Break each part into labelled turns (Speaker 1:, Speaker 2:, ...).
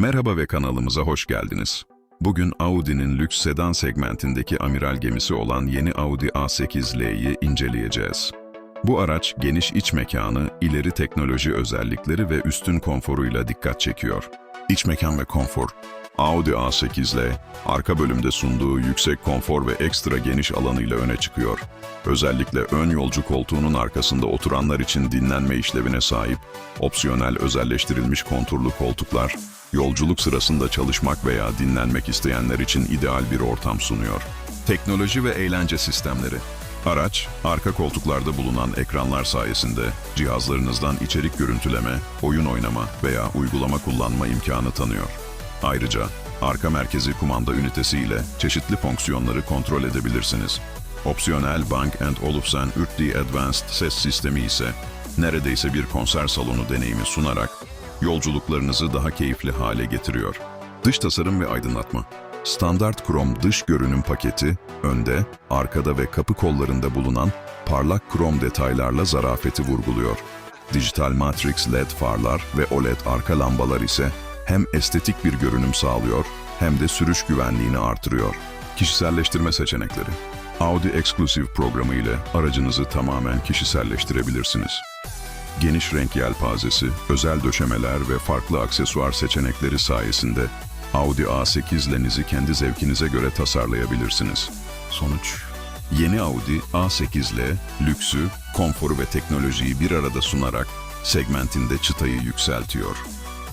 Speaker 1: Merhaba ve kanalımıza hoş geldiniz. Bugün Audi'nin lüks sedan segmentindeki amiral gemisi olan yeni Audi A8L'yi inceleyeceğiz. Bu araç geniş iç mekanı, ileri teknoloji özellikleri ve üstün konforuyla dikkat çekiyor. İç mekan ve konfor. Audi A8L, arka bölümde sunduğu yüksek konfor ve ekstra geniş alanıyla öne çıkıyor. Özellikle ön yolcu koltuğunun arkasında oturanlar için dinlenme işlevine sahip, opsiyonel özelleştirilmiş konturlu koltuklar, yolculuk sırasında çalışmak veya dinlenmek isteyenler için ideal bir ortam sunuyor. Teknoloji ve eğlence sistemleri. Araç, arka koltuklarda bulunan ekranlar sayesinde cihazlarınızdan içerik görüntüleme, oyun oynama veya uygulama kullanma imkanı tanıyor. Ayrıca arka merkezi kumanda ünitesi ile çeşitli fonksiyonları kontrol edebilirsiniz. Opsiyonel Bang Olufsen 3D Advanced ses sistemi ise neredeyse bir konser salonu deneyimi sunarak yolculuklarınızı daha keyifli hale getiriyor. Dış tasarım ve aydınlatma. Standart krom dış görünüm paketi, önde, arkada ve kapı kollarında bulunan parlak krom detaylarla zarafeti vurguluyor. Dijital Matrix LED farlar ve OLED arka lambalar ise hem estetik bir görünüm sağlıyor hem de sürüş güvenliğini artırıyor. Kişiselleştirme seçenekleri. Audi Exclusive programı ile aracınızı tamamen kişiselleştirebilirsiniz. Geniş renk yelpazesi, özel döşemeler ve farklı aksesuar seçenekleri sayesinde Audi A8'lenizi kendi zevkinize göre tasarlayabilirsiniz. Sonuç Yeni Audi A8'le lüksü, konforu ve teknolojiyi bir arada sunarak segmentinde çıtayı yükseltiyor.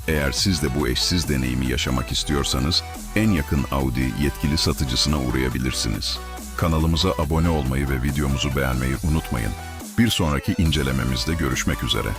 Speaker 1: Eğer siz de bu eşsiz deneyimi yaşamak istiyorsanız en yakın Audi yetkili satıcısına uğrayabilirsiniz. Kanalımıza abone olmayı ve videomuzu beğenmeyi unutmayın. Bir sonraki incelememizde görüşmek üzere.